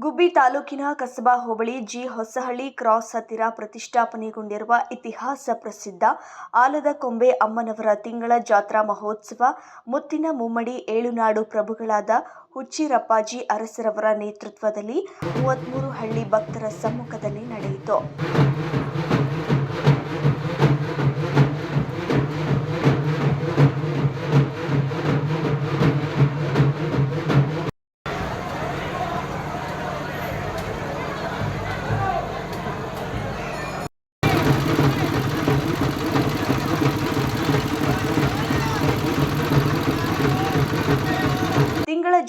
ಗುಬ್ಬಿ ತಾಲೂಕಿನ ಕಸಬಾ ಹೋಬಳಿ G Hosahalli cross ಹತ್ತಿರ ಪ್ರತಿಷ್ಠಾಪನೆಗೊಂಡಿರುವ ಇತಿಹಾಸ ಪ್ರಸಿದ್ಧ ಆಲದ ಕೊಂಬೆ ಅಮ್ಮನವರ ತಿಂಗಳ ಜಾತ್ರಾ ಮಹೋತ್ಸವ, ಮುತ್ತಿನ ಮುಮ್ಮಡಿ ಏಳುನಾಡು ಪ್ರಭುಗಳಾದ ಹುಚ್ಚಿರಪ್ಪಾಜಿ ಅರಸರವರ ನೇತೃತ್ವದಲ್ಲಿ ಮೂವತ್ಮೂರು ಹಳ್ಳಿ ಭಕ್ತರ ಸಮ್ಮುಖದಲ್ಲಿ ನಡೆಯಿತು.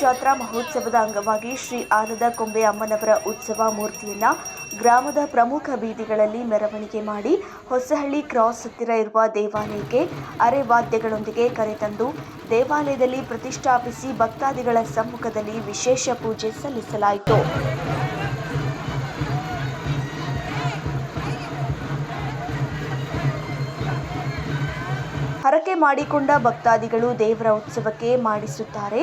ಜಾತ್ರಾ ಮಹೋತ್ಸವದ ಅಂಗವಾಗಿ ಶ್ರೀ ಆನಂದ ಕೊಂಬೆ ಅಮ್ಮನವರ ಉತ್ಸವ ಮೂರ್ತಿಯನ್ನ ಗ್ರಾಮದ ಪ್ರಮುಖ ಬೀದಿಗಳಲ್ಲಿ ಮೆರವಣಿಗೆ ಮಾಡಿ ಹೊಸಹಳ್ಳಿ ಕ್ರಾಸ್ ಹತ್ತಿರ ಇರುವ ದೇವಾಲಯಕ್ಕೆ ಅರೆ ವಾದ್ಯಗಳೊಂದಿಗೆ ಕರೆತಂದು ದೇವಾಲಯದಲ್ಲಿ ಪ್ರತಿಷ್ಠಾಪಿಸಿ ಭಕ್ತಾದಿಗಳ ಸಮ್ಮುಖದಲ್ಲಿ ವಿಶೇಷ ಪೂಜೆ ಸಲ್ಲಿಸಲಾಯಿತು. ಮಾಡಿಕೊಂಡ ಭಕ್ತಾದಿಗಳು ದೇವರ ಉತ್ಸವಕ್ಕೆ ಮಾಡಿಸುತ್ತಾರೆ.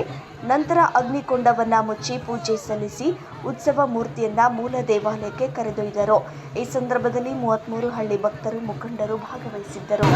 ನಂತರ ಅಗ್ನಿಕೊಂಡವನ್ನು ಮುಚ್ಚಿ ಪೂಜೆ ಸಲ್ಲಿಸಿ ಉತ್ಸವ ಮೂರ್ತಿಯನ್ನ ಮೂಲ ದೇವಾಲಯಕ್ಕೆ ಕರೆದೊಯ್ದರು. ಈ ಸಂದರ್ಭದಲ್ಲಿ ಮೂವತ್ಮೂರು ಹಳ್ಳಿ ಭಕ್ತರು ಮುಖಂಡರು ಭಾಗವಹಿಸಿದ್ದರು.